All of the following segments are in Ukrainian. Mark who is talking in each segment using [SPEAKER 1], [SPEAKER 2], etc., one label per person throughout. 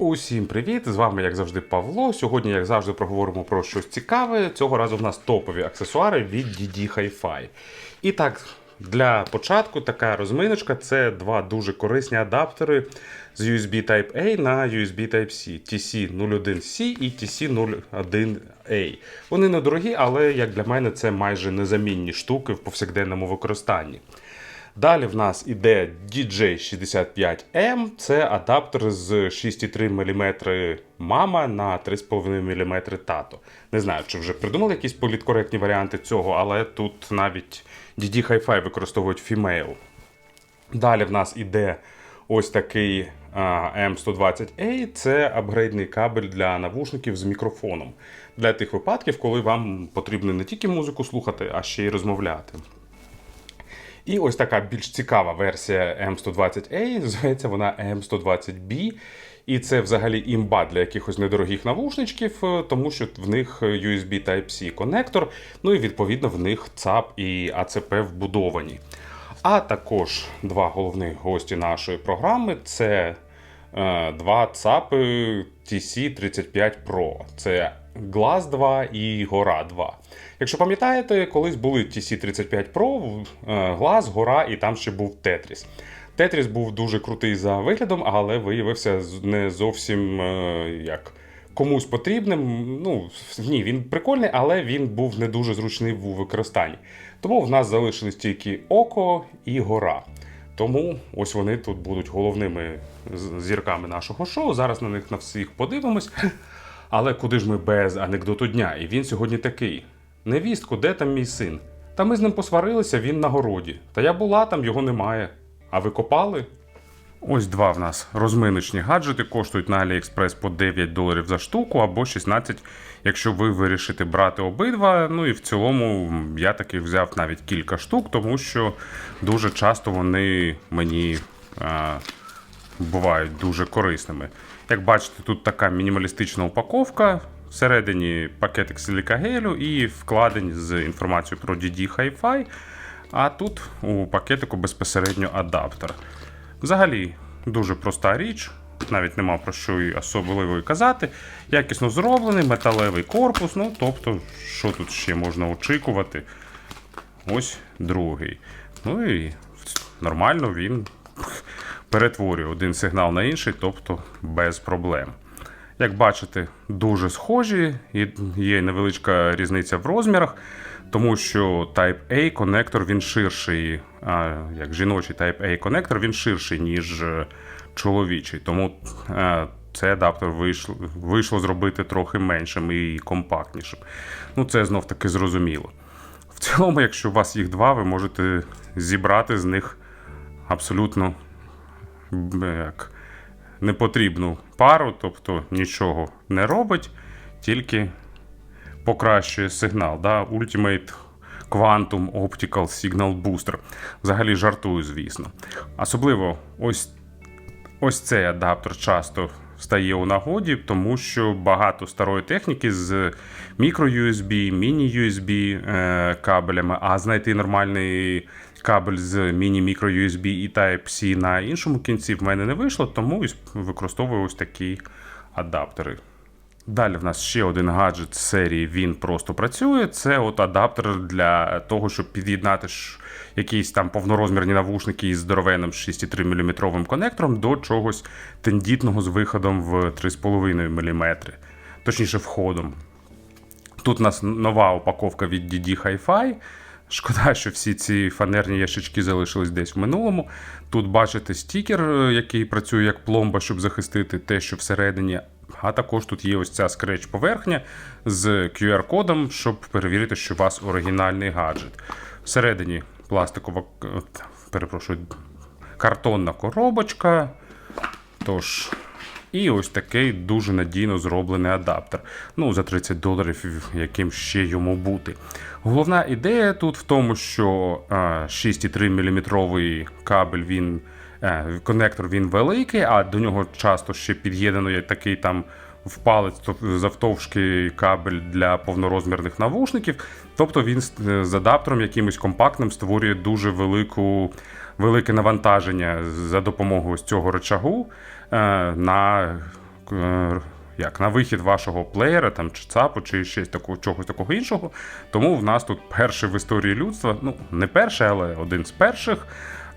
[SPEAKER 1] Усім привіт! З вами, як завжди, Павло. Сьогодні, як завжди, проговоримо про щось цікаве. Цього разу в нас топові аксесуари від DD Hi-Fi. І так, для початку така розминочка це два дуже корисні адаптери з USB Type-A на USB Type-C TC01C і TC01A. Вони недорогі, але як для мене це майже незамінні штуки в повсякденному використанні. Далі в нас іде DJ65M, це адаптер з 6,3 мм мама на 3,5 мм тато. Не знаю, чи вже придумали якісь політкоректні варіанти цього, але тут навіть DD Hi-Fi використовують Female. Далі в нас іде ось такий а, M120A, це апгрейдний кабель для навушників з мікрофоном. Для тих випадків, коли вам потрібно не тільки музику слухати, а ще й розмовляти. І ось така більш цікава версія M120A, називається вона M120B. І це взагалі імба для якихось недорогих навушничків, е, тому що в них USB Type-C конектор, ну і відповідно в них ЦАП і АЦП вбудовані. А також два головних гості нашої програми це е, два ЦАПи TC35 Pro. Це Glass 2 і Гора 2. Якщо пам'ятаєте, колись були TC35 Pro, е, Glass, Гора і там ще був Tetris. Тетріс був дуже крутий за виглядом, але виявився не зовсім е, як комусь потрібним. Ну, ні, він прикольний, але він був не дуже зручний у використанні. Тому в нас залишились тільки Око і Гора. Тому ось вони тут будуть головними зірками нашого шоу. Зараз на них на всіх подивимось. Але куди ж ми без анекдоту дня? І він сьогодні такий: Невістку, де там мій син? Та ми з ним посварилися, він на городі. Та я була там, його немає. А ви копали? Ось два в нас розминочні гаджети коштують на AliExpress по 9 доларів за штуку або 16, якщо ви вирішите брати обидва. Ну і в цілому я таки взяв навіть кілька штук, тому що дуже часто вони мені а, бувають дуже корисними. Як бачите, тут така мінімалістична упаковка. Всередині пакетик силікагелю і вкладень з інформацією про DD Hi-Fi. А тут у пакетику безпосередньо адаптер. Взагалі, дуже проста річ, навіть нема про що і особливо казати. Якісно зроблений, металевий корпус. Ну, тобто, що тут ще можна очікувати? Ось другий. Ну і нормально він перетворює один сигнал на інший, тобто без проблем. Як бачите, дуже схожі, і є невеличка різниця в розмірах, тому що Type-A конектор він ширший, а як жіночий Type-A конектор він ширший, ніж е, чоловічий. Тому е, цей адаптер вийшло, вийшло зробити трохи меншим і компактнішим. Ну, це знов таки зрозуміло. В цілому, якщо у вас їх два, ви можете зібрати з них абсолютно як, непотрібну пару, тобто нічого не робить, тільки покращує сигнал. Да? Ultimate Quantum Optical Signal Booster. Взагалі жартую, звісно. Особливо ось Ось цей адаптер часто стає у нагоді, тому що багато старої техніки з мікро-USB, міні-USB е, кабелями, а знайти нормальний кабель з міні-мікро-USB і Type-C на іншому кінці в мене не вийшло, тому використовую ось такі адаптери. Далі в нас ще один гаджет з серії він просто працює. Це от адаптер для того, щоб під'єднати якісь там повнорозмірні навушники із здоровенним 6,3 мм конектором до чогось тендітного з виходом в 3,5 мм. Точніше, входом. Тут у нас нова упаковка від DD Hi-Fi. Шкода, що всі ці фанерні ящички залишились десь в минулому. Тут бачите стікер, е, який працює як пломба, щоб захистити те, що всередині. А також тут є ось ця скреч поверхня з QR-кодом, щоб перевірити, що у вас оригінальний гаджет. Всередині пластикова, е, перепрошую, картонна коробочка. Тож, і ось такий дуже надійно зроблений адаптер. Ну, за 30 доларів, яким ще йому бути. Головна ідея тут в тому, що 6,3 мм кабель він. е, Конектор він великий, а до нього часто ще під'єднано такий там в палець завтовшки кабель для повнорозмірних навушників. Тобто він з- з адаптером якимось компактним створює дуже велику, велике навантаження за допомогою ось цього рычагу е, на е, як, на вихід вашого плеєра, там, чи ЦАПу, чи ще такого, чогось такого іншого. Тому в нас тут перший в історії людства, ну, не перший, але один з перших.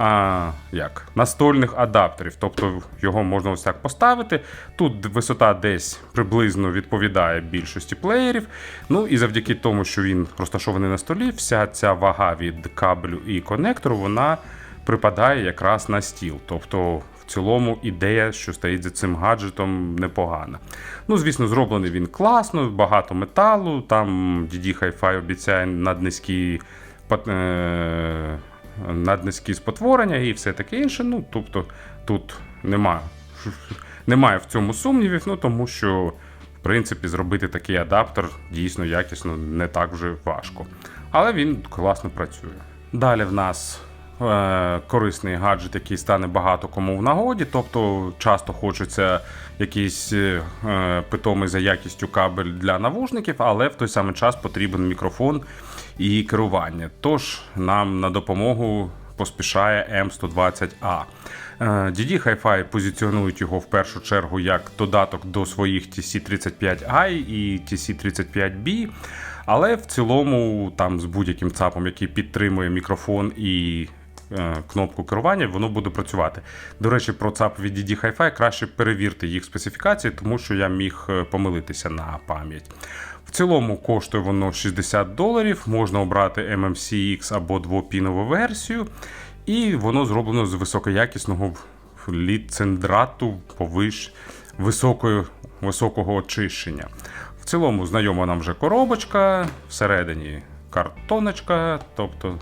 [SPEAKER 1] А, як, настольних адаптерів. Тобто його можна ось так поставити. Тут висота десь приблизно відповідає більшості плеєрів. Ну і завдяки тому, що він розташований на столі, вся ця вага від кабелю і конектору, вона припадає якраз на стіл. Тобто, цілому ідея, що стоїть за цим гаджетом, непогана. Ну, звісно, зроблений він класно, багато металу. Там DD Hi-Fi обіцяє наднизькі е, наднизькі спотворення і все таке інше. Ну, тобто, тут немає, немає в цьому сумнівів, ну тому що. В принципі, зробити такий адаптер дійсно якісно не так вже важко. Але він класно працює. Далі в нас корисний гаджет, який стане багато кому в нагоді. Тобто часто хочеться якийсь е, питомий за якістю кабель для навушників, але в той самий час потрібен мікрофон і керування. Тож нам на допомогу поспішає M120A. Е, DD Hi-Fi позиціонують його в першу чергу як додаток до своїх TC35i і TC35B. Але в цілому, там з будь-яким ЦАПом, який підтримує мікрофон і е, кнопку керування, воно буде працювати. До речі, про ЦАП від DD Hi-Fi краще перевірте їх специфікації, тому що я міг е, помилитися на пам'ять. В цілому коштує воно 60 доларів, можна обрати MMCX або двопінову версію, і воно зроблено з високоякісного ліцендрату повиш високої, високого очищення. В цілому знайома нам вже коробочка, всередині картоночка, тобто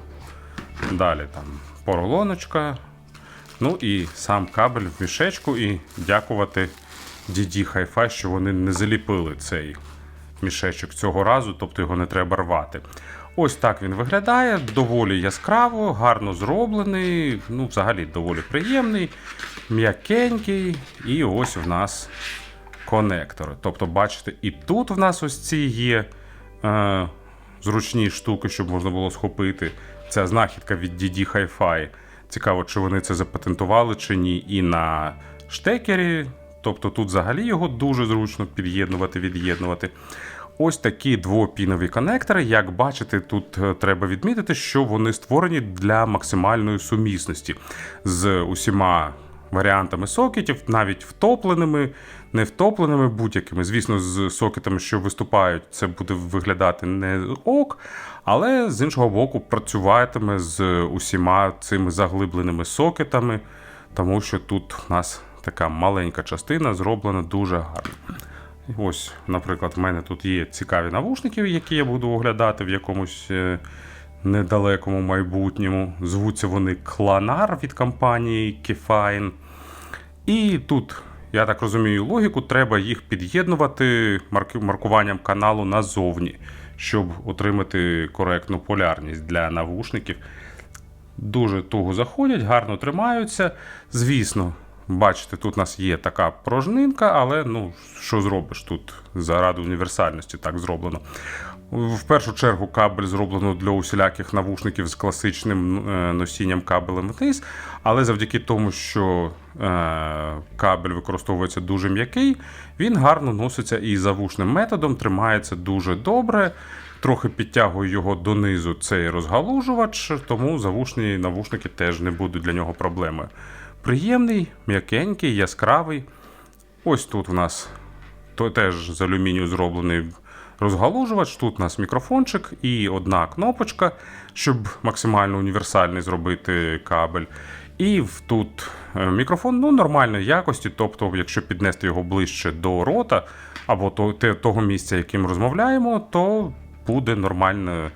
[SPEAKER 1] далі там поролоночка. Ну і сам кабель в мішечку, і дякувати DD Hi-Fi, що вони не заліпили цей мішечок цього разу, тобто його не треба рвати. Ось так він виглядає, доволі яскраво, гарно зроблений, ну, взагалі доволі приємний, м'якенький. І ось в нас конектори. Тобто, бачите, і тут в нас ось ці є е, зручні штуки, щоб можна було схопити. Ця знахідка від DD Hi-Fi. Цікаво, чи вони це запатентували чи ні. І на штекері. Тобто тут взагалі його дуже зручно під'єднувати, від'єднувати. Ось такі двопінові конектори. Як бачите, тут е, треба відмітити, що вони створені для максимальної сумісності з усіма варіантами сокетів, навіть втопленими, не втопленими будь-якими. Звісно, з сокетами, що виступають, це буде виглядати не ок, але з іншого боку, працюватиме з усіма цими заглибленими сокетами, тому що тут у нас така маленька частина зроблена дуже гарно. Ось, наприклад, в мене тут є цікаві навушники, які я буду оглядати в якомусь е, недалекому майбутньому. Звуться вони Кланар від компанії Keyfine. І тут, я так розумію, логіку, треба їх під'єднувати маркуванням каналу назовні, щоб отримати коректну полярність для навушників. Дуже туго заходять, гарно тримаються. Звісно, бачите, тут у нас є така пружнинка, але ну, що зробиш тут заради універсальності так зроблено. В першу чергу кабель зроблено для усіляких навушників з класичним е, носінням кабелем вниз, але завдяки тому, що кабель використовується дуже м'який, він гарно носиться і завушним методом, тримається дуже добре. Трохи підтягую його донизу цей розгалужувач, тому завушні навушники теж не будуть для нього проблемою. Приємний, м'якенький, яскравий. Ось тут у нас теж з алюмінію зроблений розгалужувач. Тут у нас мікрофончик і одна кнопочка, щоб максимально універсальний зробити кабель. І тут е, мікрофон ну, нормальної якості, тобто, якщо піднести його ближче до рота або то, того місця, яким розмовляємо, то буде нормальний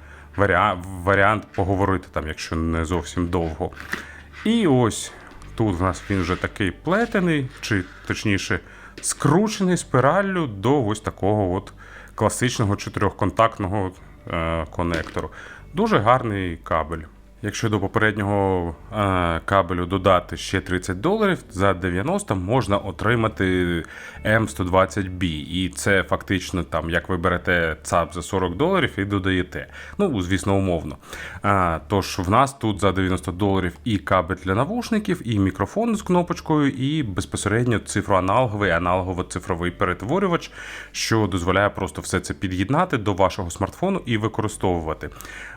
[SPEAKER 1] варіант, поговорити, там, якщо не зовсім довго. І ось тут в нас він вже такий плетений, чи точніше скручений спіраллю до ось такого от класичного чотирьохконтактного е, конектору. Дуже гарний кабель. Якщо до попереднього е, кабелю додати ще 30 доларів, за 90 можна отримати М120B. І це фактично там, як ви берете ЦАП за 40 доларів і додаєте. Ну, звісно, умовно. А, тож в нас тут за 90 доларів і кабель для навушників, і мікрофон з кнопочкою, і безпосередньо цифроаналоговий, аналогово-цифровий перетворювач, що дозволяє просто все це під'єднати до вашого смартфону і використовувати.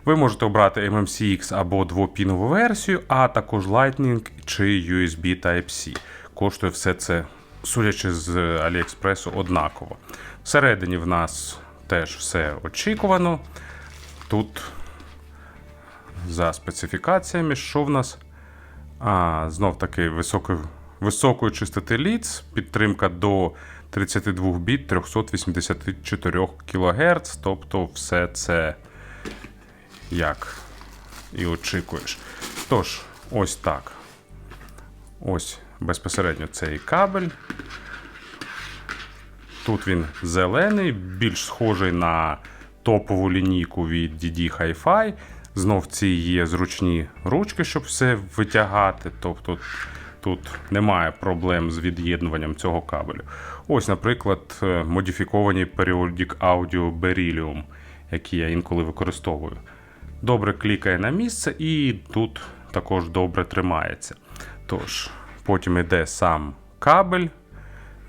[SPEAKER 1] Ви можете обрати MMCX або двопінову версію, а також Lightning чи USB Type-C. Коштує все це, судячи з Аліекспресу, однаково. Всередині в нас теж все очікувано. Тут за специфікаціями, що в нас? А, знов таки високої, високої чистоти ліц, підтримка до 32 біт 384 кГц, тобто все це як і очікуєш. Тож, ось так. Ось безпосередньо цей кабель. Тут він зелений, більш схожий на топову лінійку від DD Hi-Fi. Знов ці є зручні ручки, щоб все витягати. Тобто тут немає проблем з від'єднуванням цього кабелю. Ось, наприклад, е, модифіковані Periodic Audio Beryllium, які я інколи використовую. Добре клікає на місце і тут також добре тримається. Тож, потім йде сам кабель.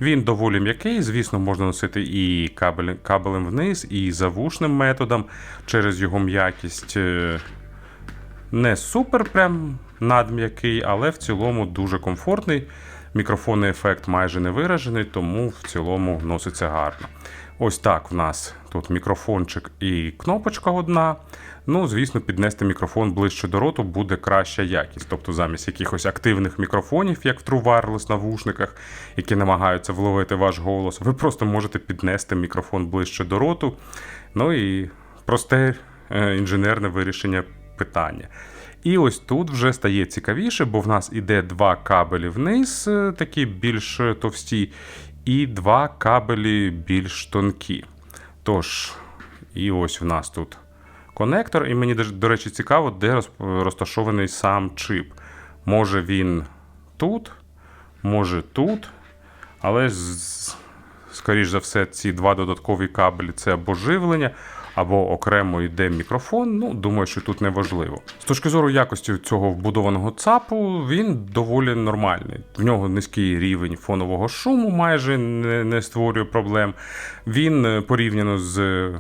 [SPEAKER 1] Він доволі м'який, звісно, можна носити і кабель, кабелем вниз, і завушним методом через його м'якість. е, Не супер прям надм'який, але в цілому дуже комфортний. Мікрофонний ефект майже не виражений, тому в цілому носиться гарно. Ось так в нас тут мікрофончик і кнопочка одна. Ну, звісно, піднести мікрофон ближче до роту буде краща якість. Тобто замість якихось активних мікрофонів, як в True Wireless навушниках, які намагаються вловити ваш голос, ви просто можете піднести мікрофон ближче до роту. Ну і просте е, інженерне вирішення питання. І ось тут вже стає цікавіше, бо в нас іде два кабелі вниз, е, такі більш товсті, і два кабелі більш тонкі. Тож, і ось в нас тут конектор, і мені, до речі, цікаво, де розташований сам чип. Може він тут, може тут, але скоріш за все, ці два додаткові кабелі це або живлення, або окремо йде мікрофон. Ну, думаю, що тут не важливо. З точки зору якості цього вбудованого ЦАПу, він доволі нормальний. В нього низький рівень фонового шуму, майже не, не створює проблем. Він е, порівняно з.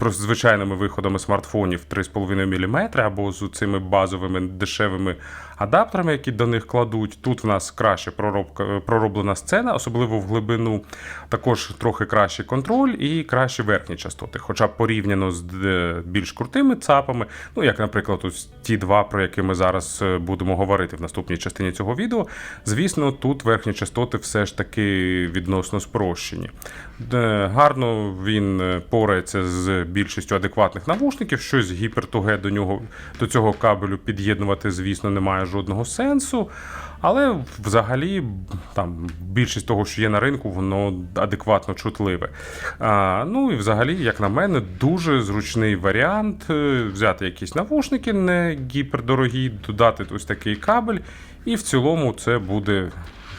[SPEAKER 1] Звичайними виходами смартфонів 3,5 мм або з цими базовими дешевими адаптерами, які до них кладуть. Тут в нас краще проробка, пророблена сцена, особливо в глибину. Також трохи кращий контроль і кращі верхні частоти. Хоча порівняно з е, більш крутими ЦАПами, ну як, наприклад, ось ті два, про які ми зараз е, будемо говорити в наступній частині цього відео. Звісно, тут верхні частоти все ж таки відносно спрощені. Е, Гарно він порається з більшістю адекватних навушників. Щось гіпертуге до нього до цього кабелю під'єднувати, звісно, немає жодного сенсу. Але взагалі там більшість того, що є на ринку, воно адекватно чутливе. А, ну і взагалі, як на мене, дуже зручний варіант е, взяти якісь навушники не гіпердорогі, додати ось такий кабель, і в цілому це буде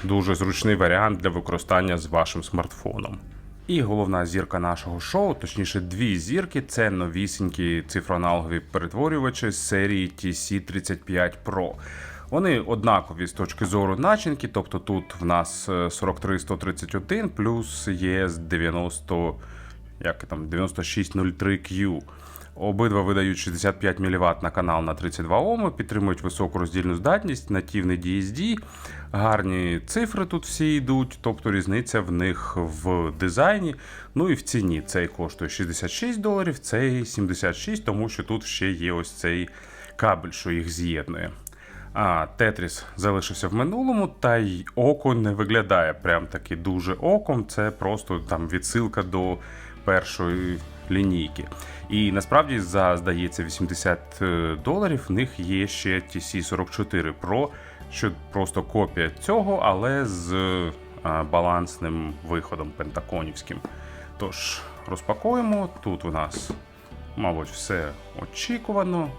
[SPEAKER 1] дуже зручний варіант для використання з вашим смартфоном. І головна зірка нашого шоу, точніше, дві зірки це новісінькі цифроаналогові перетворювачі з серії TC35 Pro. Вони однакові з точки зору начинки, тобто тут в нас е, 43131 плюс ЄС 90, як там, 9603Q. Обидва видають 65 мВт на канал на 32 Ом, підтримують високу роздільну здатність, нативний DSD, гарні цифри тут всі йдуть, тобто різниця в них в дизайні. Ну і в ціні. Цей коштує 66 доларів, цей 76, тому що тут ще є ось цей кабель, що їх з'єднує. А Тетріс залишився в минулому, та й око не виглядає прям таки дуже оком. Це просто там відсилка до першої лінійки. І насправді за здається 80 доларів в них є ще TC44 Pro, що просто копія цього, але з балансним виходом пентаконівським. Тож розпакуємо. Тут у нас, мабуть, все очікувано.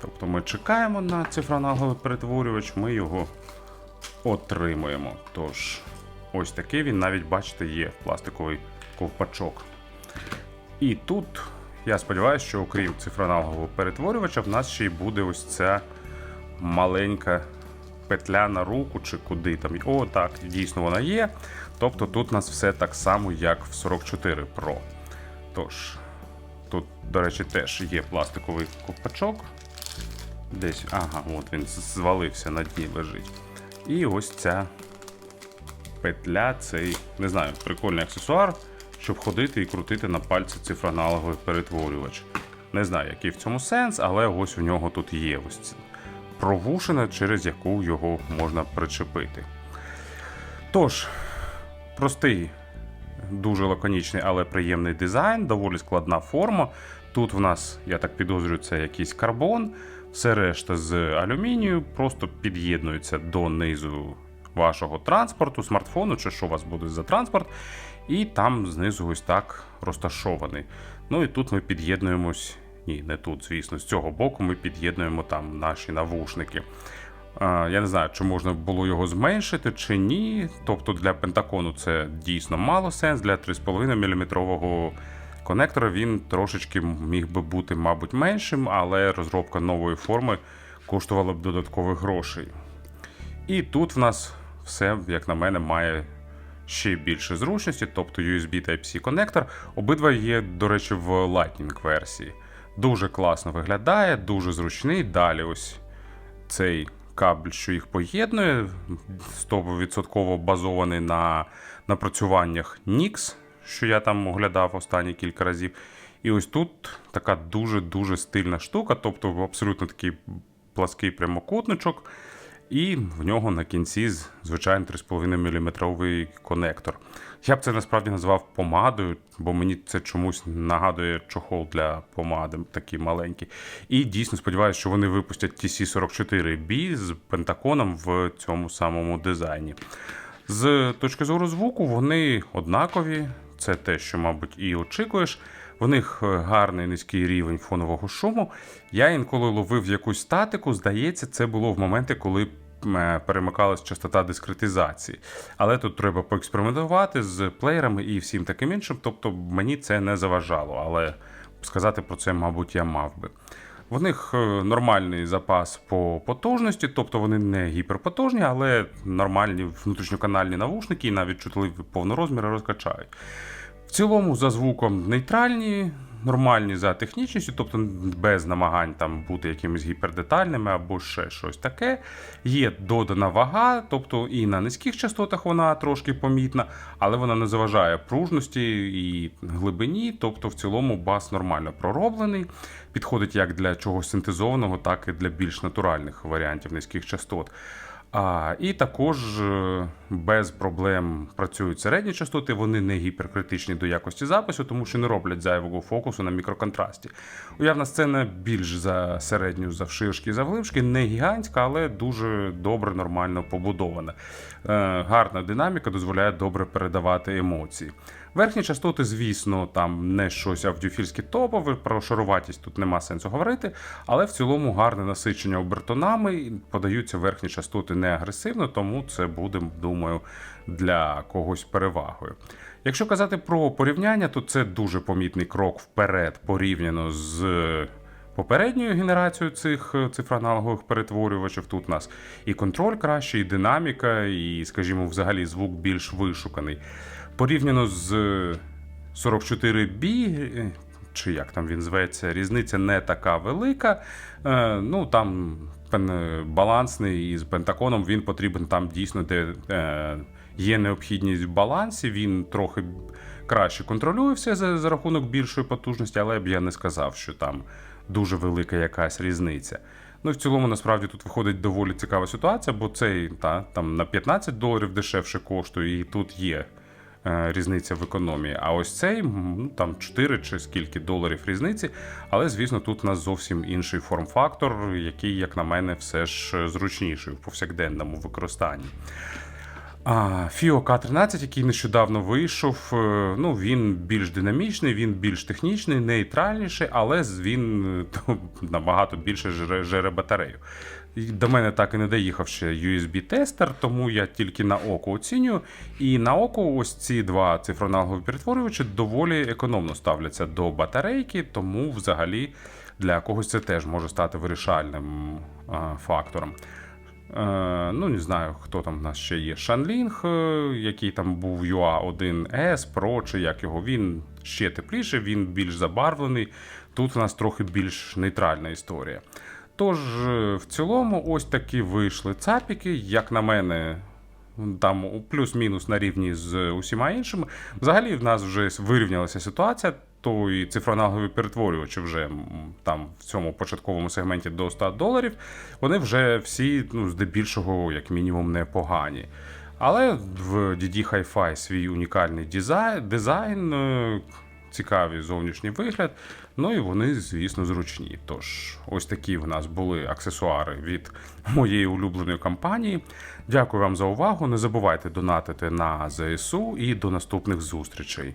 [SPEAKER 1] Тобто ми чекаємо на цифроаналоговий перетворювач, ми його отримуємо. Тож, ось такий він навіть, бачите, є в пластиковий ковпачок. І тут я сподіваюся, що окрім цифроаналогового перетворювача, в нас ще й буде ось ця маленька петля на руку чи куди там. О, так, дійсно вона є. Тобто тут у нас все так само, як в 44 Pro. Тож, тут, до речі, теж є пластиковий ковпачок. Десь, ага, от він звалився на дні лежить. І ось ця петля, цей, не знаю, прикольний аксесуар, щоб ходити і крутити на пальці цифроаналоговий перетворювач. Не знаю, який в цьому сенс, але ось у нього тут є ось це провушина, через яку його можна причепити. Тож, простий, дуже лаконічний, але приємний дизайн, доволі складна форма. Тут в нас, я так підозрюю, це якийсь карбон. Все решта з алюмінію, просто під'єднується до низу вашого транспорту, смартфону, чи що у вас буде за транспорт, і там знизу ось так розташований. Ну і тут ми під'єднуємось. Ні, не тут, звісно, з цього боку ми під'єднуємо там наші навушники. Я не знаю, чи можна було його зменшити чи ні. Тобто для пентакону це дійсно мало сенс. Для 3,5 мм конектора він трошечки міг би бути, мабуть, меншим, але розробка нової форми коштувала б додаткових грошей. І тут в нас все, як на мене, має ще більше зручності, тобто USB Type-C конектор. Обидва є, до речі, в Lightning версії. Дуже класно виглядає, дуже зручний. Далі ось цей кабель, що їх поєднує, 100% базований на напрацюваннях NIX, що я там оглядав останні кілька разів. І ось тут така дуже-дуже стильна штука, тобто абсолютно такий плаский прямокутничок. І в нього на кінці звичайно 3,5 мм конектор. Я б це насправді назвав помадою, бо мені це чомусь нагадує чохол для помади, такий маленький. І дійсно сподіваюся, що вони випустять TC44B з пентаконом в цьому самому дизайні. З точки зору звуку, вони однакові. Це те, що, мабуть, і очікуєш. В них гарний низький рівень фонового шуму. Я інколи ловив якусь статику, здається, це було в моменти, коли перемикалась частота дискретизації. Але тут треба поекспериментувати з плеєрами і всім таким іншим. Тобто мені це не заважало, але сказати про це, мабуть, я мав би. В них нормальний запас по потужності, тобто вони не гіперпотужні, але нормальні внутрішньоканальні навушники і навіть чутливі повнорозміри розкачають. В цілому, за звуком нейтральні, нормальні за технічністю, тобто без намагань там бути якимись гіпердетальними або ще щось таке. Є додана вага, тобто і на низьких частотах вона трошки помітна, але вона не заважає пружності і глибині, тобто в цілому бас нормально пророблений. Підходить як для чогось синтезованого, так і для більш натуральних варіантів низьких частот. А, І також е, без проблем працюють середні частоти, вони не гіперкритичні до якості запису, тому що не роблять зайвого фокусу на мікроконтрасті. Уявна сцена більш за середню завширшки і завглибшки, не гігантська, але дуже добре, нормально побудована. Е, Гарна динаміка дозволяє добре передавати емоції. Верхні частоти, звісно, там не щось аудіофільське топове, про шаруватість тут нема сенсу говорити, але в цілому гарне насичення обертонами, подаються верхні частоти не агресивно, тому це буде, думаю, для когось перевагою. Якщо казати про порівняння, то це дуже помітний крок вперед порівняно з. Попередньою генерацією цих цифроаналогових перетворювачів тут у нас і контроль кращий, і динаміка, і, скажімо, взагалі звук більш вишуканий. Порівняно з 44B, чи як там він зветься, різниця не така велика. Е, ну там балансний і з пентаконом він потрібен там дійсно, де е, є необхідність в балансі. Він трохи краще контролює все за, за рахунок більшої потужності, але б я не сказав, що там дуже велика якась різниця. Ну і в цілому, насправді, тут виходить доволі цікава ситуація, бо цей та, там на 15 доларів дешевше коштує, і тут є різниця в економії. А ось цей ну, там 4 чи скільки доларів різниці. Але, звісно, тут у нас зовсім інший форм-фактор, який, як на мене, все ж зручніший в повсякденному використанні. Fio K13, який нещодавно вийшов, е, ну він більш динамічний, він більш технічний, нейтральніший, але він е, набагато більше жере, жере батарею. До мене так і не доїхав ще USB-тестер, тому я тільки на око оцінюю. І на око ось ці два цифроаналогові перетворювачі доволі економно ставляться до батарейки, тому взагалі для когось це теж може стати вирішальним фактором. Е, ну, не знаю, хто там в нас ще є. Шанлінг, е, який там був UA 1S Pro, чи як його, він ще тепліше, він більш забарвлений. Тут у нас трохи більш нейтральна історія. Тож, в цілому, ось такі вийшли цапіки. Як на мене, там плюс-мінус на рівні з усіма іншими. Взагалі, в нас вже вирівнялася ситуація. То і цифроаналогові перетворювачі вже там в цьому початковому сегменті до 100 доларів. Вони вже всі, ну, здебільшого, як мінімум, непогані. Але в DD Hi-Fi свій унікальний дизайн, дизайн е, цікавий зовнішній вигляд. Ну і вони, звісно, зручні. Тож, ось такі в нас були аксесуари від моєї улюбленої компанії. Дякую вам за увагу. Не забувайте донатити на ЗСУ і до наступних зустрічей.